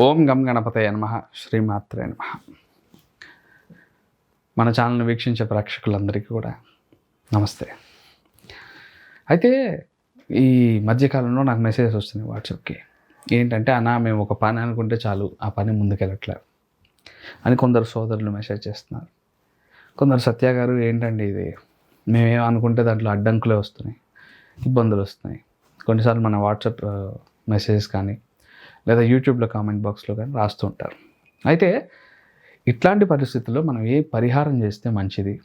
ఓం గం గణపతయ నమ. శ్రీమాత్రే నమ. మన ఛానల్ని వీక్షించే ప్రేక్షకులందరికీ కూడా నమస్తే. అయితే ఈ మధ్యకాలంలో నాకు మెసేజెస్ వస్తున్నాయి వాట్సాప్కి. ఏంటంటే అన్నా మేము ఒక పని అనుకుంటే చాలు ఆ పని ముందుకెళ్ళట్లేదు అని కొందరు సోదరులు మెసేజ్ చేస్తున్నారు. కొందరు సత్య గారు ఏంటండి ఇది? మేమేం అనుకుంటే దాంట్లో అడ్డంకులే వస్తున్నాయి ఇబ్బందులు వస్తున్నాయి. కొన్నిసార్లు మన వాట్సాప్ మెసేజెస్ కానీ లేదా యూట్యూబ్లో కామెంట్ బాక్స్లో కానీ రాస్తూ ఉంటారు. అయితే ఇట్లాంటి పరిస్థితుల్లో మనం ఏ పరిహారం చేస్తే మంచిది?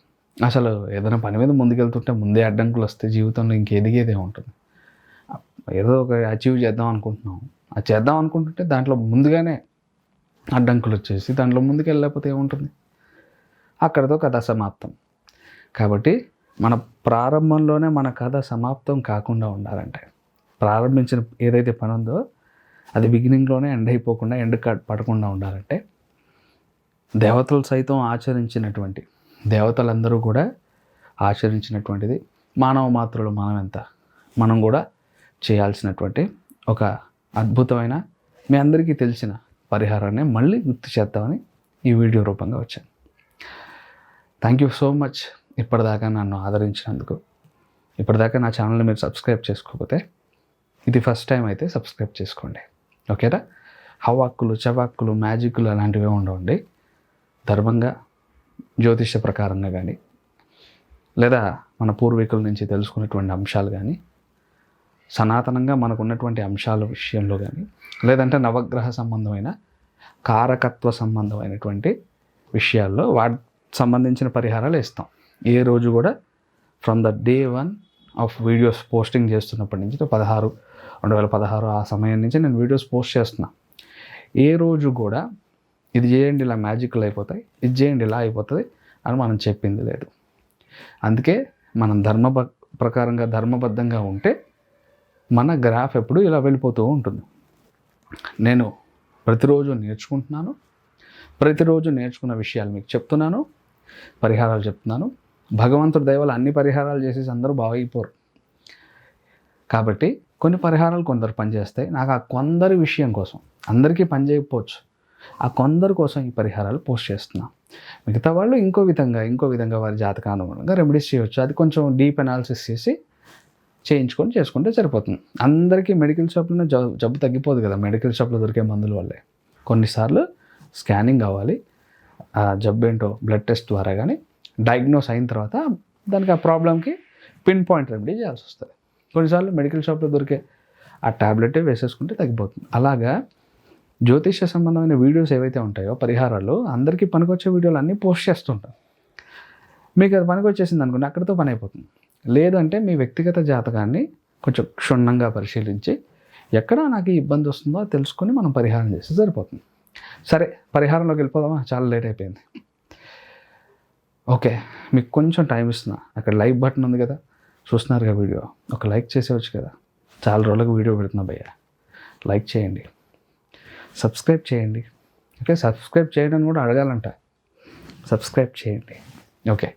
అసలు ఏదైనా పని మీద ముందుకెళ్తుంటే ముందే అడ్డంకులు వస్తే జీవితంలో ఇంకెదిగేదే ఉంటుంది. ఏదో ఒక అచీవ్ చేద్దాం అనుకుంటున్నాం. అది చేద్దాం అనుకుంటుంటే దాంట్లో ముందుగానే అడ్డంకులు వచ్చేసి దాంట్లో ముందుకు వెళ్ళకపోతే ఏముంటుంది? అక్కడితో కథ సమాప్తం. కాబట్టి మన ప్రారంభంలోనే మన కథ సమాప్తం కాకుండా ఉండాలంటే ప్రారంభించిన ఏదైతే పని ఉందో అది బిగినింగ్లోనే ఎండ్ అయిపోకుండా ఎండ్ పడకుండా ఉండాలంటే దేవతలు సైతం ఆచరించినటువంటి దేవతలందరూ కూడా ఆచరించినటువంటిది మానవ మాత్రులు మనం ఎంత మనం కూడా చేయాల్సినటువంటి ఒక అద్భుతమైన మీ అందరికీ తెలిసిన పరిహారాన్ని మళ్ళీ గుర్తు చేద్దామని ఈ వీడియో రూపంగా వచ్చాను. థ్యాంక్ యూ సో మచ్ ఇప్పటిదాకా నన్ను ఆదరించినందుకు. ఇప్పటిదాకా నా ఛానల్ని మీరు సబ్స్క్రైబ్ చేసుకోకపోతే ఇది ఫస్ట్ టైం అయితే సబ్స్క్రైబ్ చేసుకోండి. ఓకేనా? హవాక్కులు చవాక్కులు మ్యాజిక్లు అలాంటివి ఉండవండి. ధర్మంగా జ్యోతిష ప్రకారంగా కానీ లేదా మన పూర్వీకుల నుంచి తెలుసుకున్నటువంటి అంశాలు కానీ సనాతనంగా మనకు ఉన్నటువంటి అంశాల విషయంలో కానీ లేదంటే నవగ్రహ సంబంధమైన కారకత్వ సంబంధమైనటువంటి విషయాల్లో వాటి సంబంధించిన పరిహారాలు ఇస్తాం. ఏ రోజు కూడా from the day one of videos posting చేస్తున్నప్పటి నుంచి పదహారు రెండు వేల పదహారు ఆ సమయం నుంచి నేను వీడియోస్ పోస్ట్ చేస్తున్నా. ఏ రోజు కూడా ఇది చేయండి ఇలా మ్యాజిక్లు అయిపోతాయి ఇది చేయండి ఇలా అయిపోతుంది అని మనం చెప్పింది లేదు. అందుకే మనం ధర్మ ప్రకారంగా ధర్మబద్ధంగా ఉంటే మన గ్రాఫ్ ఎప్పుడు ఇలా వెళ్ళిపోతూ ఉంటుంది. నేను ప్రతిరోజు నేర్చుకుంటున్నాను. ప్రతిరోజు నేర్చుకున్న విషయాలు మీకు చెప్తున్నాను. పరిహారాలు చెప్తున్నాను. భగవంతుడి దయవల్ల అన్ని పరిహారాలు చేసేసి అందరూ బాగైపోరు. కాబట్టి కొన్ని పరిహారాలు కొందరు పనిచేస్తాయి. నాకు ఆ కొందరి విషయం కోసం అందరికీ పనిచేయకపోవచ్చు ఆ కొందరి కోసం ఈ పరిహారాలు పోస్ట్ చేస్తున్నా. మిగతా వాళ్ళు ఇంకో విధంగా ఇంకో విధంగా వారి జాతకానుగుణంగా రెమెడీస్ చేయవచ్చు అది కొంచెం డీప్ అనాలిసిస్ చేసి చేయించుకొని చేసుకుంటే సరిపోతుంది. అందరికీ మెడికల్ షాప్లోనే జబ్బు జబ్బు తగ్గిపోదు కదా. మెడికల్ షాప్లో దొరికే మందుల వల్లే. కొన్నిసార్లు స్కానింగ్ కావాలి. ఆ జబ్బు ఏంటో బ్లడ్ టెస్ట్ ద్వారా కానీ డయాగ్నోస్ అయిన తర్వాత దానికి ఆ ప్రాబ్లంకి పిన్ పాయింట్ రెమెడీ చేయాల్సి వస్తుంది. కొన్నిసార్లు మెడికల్ షాప్లో దొరికే ఆ ట్యాబ్లెటే వేసేసుకుంటే తగ్గిపోతుంది. అలాగా జ్యోతిష సంబంధమైన వీడియోస్ ఏవైతే ఉంటాయో పరిహారాలు అందరికీ పనికొచ్చే వీడియోలు అన్నీ పోస్ట్ చేస్తుంటాం. మీకు అది పనికొచ్చేసింది అనుకోండి అక్కడితో పని అయిపోతుంది. లేదంటే మీ వ్యక్తిగత జాతకాన్ని కొంచెం క్షుణ్ణంగా పరిశీలించి ఎక్కడ నాకు ఇబ్బంది వస్తుందో తెలుసుకొని మనం పరిహారం చేస్తే సరిపోతుంది. సరే పరిహారంలోకి వెళ్ళిపోదామా? చాలా లేట్ అయిపోయింది. ఓకే మీకు కొంచెం టైం ఇస్తున్నా. అక్కడ లైక్ బటన్ ఉంది కదా. చూస్తున్నారుగా వీడియో. ఒక లైక్ చేసేవచ్చు కదా. చాలా రోజులకు వీడియో పెడుతున్నా భయ్య. లైక్ చేయండి. సబ్స్క్రైబ్ చేయండి. ఓకే సబ్స్క్రైబ్ చేయడం కూడా అడగాలంట. సబ్స్క్రైబ్ చేయండి. ఓకే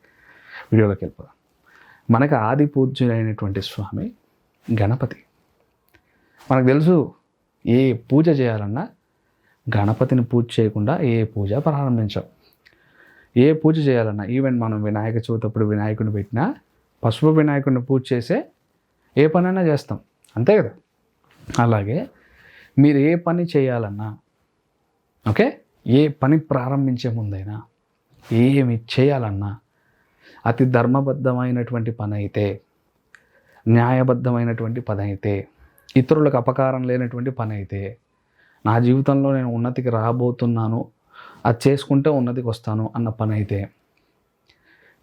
వీడియోలోకి వెళ్ళిపోదాం. మనకు ఆది పూజ్యులైనటువంటి స్వామి గణపతి. మనకు తెలుసు ఏ పూజ చేయాలన్నా గణపతిని పూజ చేయకుండా ఏ పూజ ప్రారంభించాం. ఏ పూజ చేయాలన్నా ఈవెన్ మనం వినాయక చవితి అప్పుడు వినాయకుడిని పెట్టినా పసుపు వినాయకుడిని పూజ చేసే ఏ పనైనా చేస్తాం. అంతే కదా? అలాగే మీరు ఏ పని చేయాలన్నా ఓకే? ఏ పని ప్రారంభించే ముందైనా ఏమి చేయాలన్నా అతి ధర్మబద్ధమైనటువంటి పని అయితే న్యాయబద్ధమైనటువంటి పని అయితే ఇతరులకు అపకారం లేనటువంటి పని అయితే నా జీవితంలో నేను ఉన్నతికి రాబోతున్నాను అది చేసుకుంటే ఉన్నతికి వస్తాను అన్న పని అయితే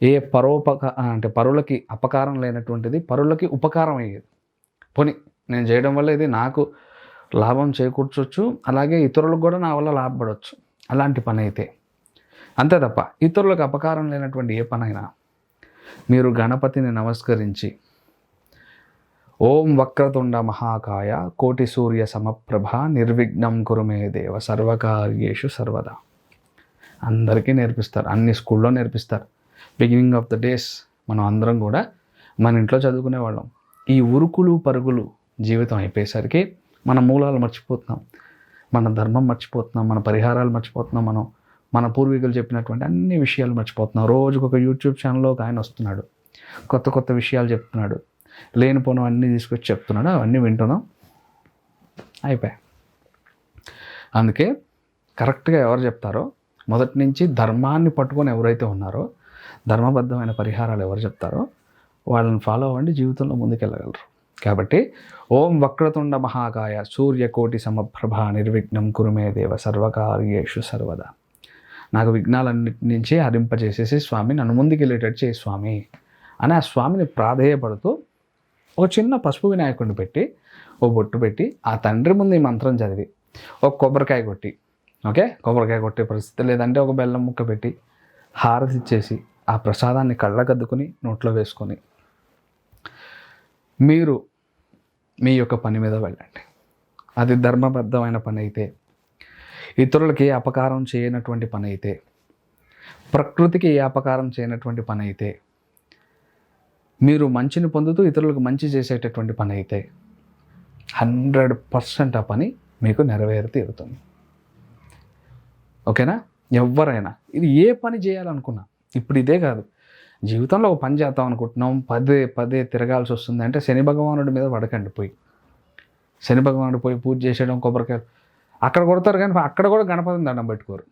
ఏ పరోపక అంటే పరులకి అపకారం లేనటువంటిది పరులకి ఉపకారం అయ్యేది. పోనీ నేను చేయడం వల్ల ఇది నాకు లాభం చేకూర్చొచ్చు అలాగే ఇతరులకు కూడా నా వల్ల లాభపడవచ్చు అలాంటి పని అయితే. అంతే తప్ప ఇతరులకు అపకారం లేనటువంటి ఏ పనైనా మీరు గణపతిని నమస్కరించి ఓం వక్రతుండ మహాకాయ కోటి సూర్య సమప్రభ నిర్విఘ్నం కురుమే దేవ సర్వకార్యేషు సర్వదా. అందరికీ నేర్పిస్తారు అన్ని స్కూల్లో నేర్పిస్తారు. బిగినింగ్ ఆఫ్ ద డేస్ మనం అందరం కూడా మన ఇంట్లో చదువుకునే వాళ్ళం. ఈ ఉరుకులు పరుగులు జీవితం అయిపోయేసరికి మన మూలాలు మర్చిపోతున్నాం. మన ధర్మం మర్చిపోతున్నాం. మన పరిహారాలు మర్చిపోతున్నాం. మనం మన పూర్వీకులు చెప్పినటువంటి అన్ని విషయాలు మర్చిపోతున్నాం. రోజుకు ఒక యూట్యూబ్ ఛానల్లో ఒక ఆయన వస్తున్నాడు. కొత్త కొత్త విషయాలు చెప్తున్నాడు. లేనిపోను అన్నీ తీసుకొచ్చి చెప్తున్నాడు. అవన్నీ వింటున్నాం. అయిపోయాయి. అందుకే కరెక్ట్గా ఎవరు చెప్తారో మొదటి నుంచి ధర్మాన్ని పట్టుకొని ఎవరైతే ఉన్నారో ధర్మబద్ధమైన పరిహారాలు ఎవరు చెప్తారో వాళ్ళని ఫాలో అవ్వండి జీవితంలో ముందుకెళ్ళగలరు. కాబట్టి ఓం వక్రతుండ మహాకాయ సూర్యకోటి సమప్రభ నిర్విఘ్నం కురుమే దేవ సర్వకార్యేషు సర్వదా. నాకు విఘ్నాలన్నిటి నుంచి హరింపజేసేసి స్వామి నన్ను ముందుకెళ్ళేటట్టు చేయి స్వామి అని ఆ స్వామిని ప్రాధేయపడుతూ ఒక చిన్న పసుపు వినాయకుడిని పెట్టి ఓ బొట్టు పెట్టి ఆ తండ్రి ముందు ఈ మంత్రం చదివి ఒక కొబ్బరికాయ కొట్టి ఓకే? కొబ్బరికాయ కొట్టే పరిస్థితి లేదంటే ఒక బెల్లం ముక్క పెట్టి హారతి ఇచ్చేసి ఆ ప్రసాదాన్ని కళ్ళకద్దుకుని నోట్లో వేసుకొని మీరు మీ యొక్క పని మీద వెళ్ళండి. అది ధర్మబద్ధమైన పని అయితే ఇతరులకి అపకారం చేయనటువంటి పని అయితే ప్రకృతికి ఏ అపకారం చేయనటువంటి పని అయితే మీరు మంచిని పొందుతూ ఇతరులకు మంచి చేసేటటువంటి పని అయితే హండ్రెడ్ పర్సెంట్ ఆ పని మీకు నెరవేరు తీరుతుంది ఓకేనా? ఎవరైనా ఇది ఏ పని చేయాలనుకున్నా ఇప్పుడు ఇదే కాదు. జీవితంలో ఒక పని చేద్దాం అనుకుంటున్నాం. పదే పదే తిరగాల్సి వస్తుంది అంటే శని భగవానుడి మీద పడకండి పోయి. శని భగవానుడు పోయి పూజ చేసేయడం కొబ్బరికాయలు. అక్కడ కొడతారు కానీ అక్కడ కూడా గణపతిని దండం పెట్టుకోరు.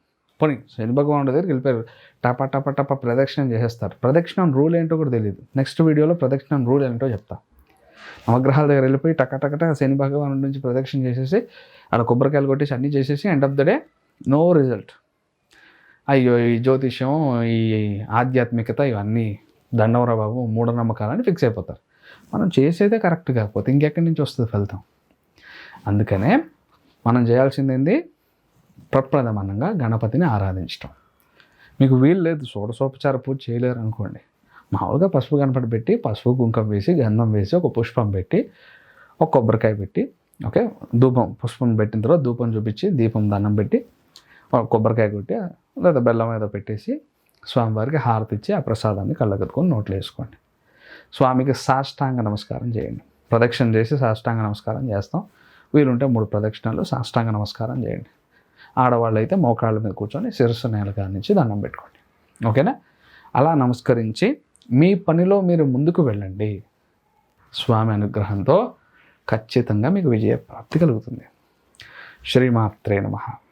పోనీ శని భగవానుడి దగ్గరికి వెళ్ళిపోయారు. టప టప టప ప్రదక్షిణం చేసేస్తారు. ప్రదక్షిణం రూల్ ఏంటో కూడా తెలియదు నెక్స్ట్ వీడియోలో ప్రదక్షిణం రూల్ ఏంటో చెప్తా. నవగ్రహాల దగ్గర వెళ్ళిపోయి టక టక టక శని భగవానుడి నుంచి ప్రదక్షిణ చేసేసి అక్కడ కొబ్బరికాయలు కొట్టేసి అన్నీ చేసేసి end of the day no result అయ్యో ఈ జ్యోతిష్యం ఈ ఆధ్యాత్మికత ఇవన్నీ దండవరా బాబు మూఢనమ్మకాలని ఫిక్స్ అయిపోతారు. మనం చేసేదే కరెక్ట్ కాకపోతే ఇంకెక్కడి నుంచి వస్తుంది ఫలితం? అందుకనే మనం చేయాల్సింది ఏంది ప్రప్రథమనంగా గణపతిని ఆరాధించటం. మీకు వీలు లేదు షోడశోపచార పూజ చేయలేరు అనుకోండి. మామూలుగా పసుపు గణపతి పెట్టి పసుపు కుంకం వేసి గంధం వేసి ఒక పుష్పం పెట్టి ఒక కొబ్బరికాయ పెట్టి ఓకే? ధూపం పుష్పం పెట్టిన తర్వాత ధూపం చూపించి దీపం దండం పెట్టి కొబ్బరికాయ కొట్టి లేదా బెల్లం ఏదో పెట్టేసి స్వామివారికి హారతి ఇచ్చి ఆ ప్రసాదాన్ని కళ్ళగట్టుకొని నోట్లు వేసుకోండి. స్వామికి సాష్టాంగ నమస్కారం చేయండి. ప్రదక్షిణ చేసి సాష్టాంగ నమస్కారం చేస్తాం. వీలుంటే మూడు ప్రదక్షిణలు సాష్టాంగ నమస్కారం చేయండి. ఆడవాళ్ళు అయితే మోకాళ్ళ మీద కూర్చొని శిరస్సు నేల నుంచి దండం పెట్టుకోండి. ఓకేనా? అలా నమస్కరించి మీ పనిలో మీరు ముందుకు వెళ్ళండి. స్వామి అనుగ్రహంతో ఖచ్చితంగా మీకు విజయ ప్రాప్తి కలుగుతుంది. శ్రీమాత్రే నమః.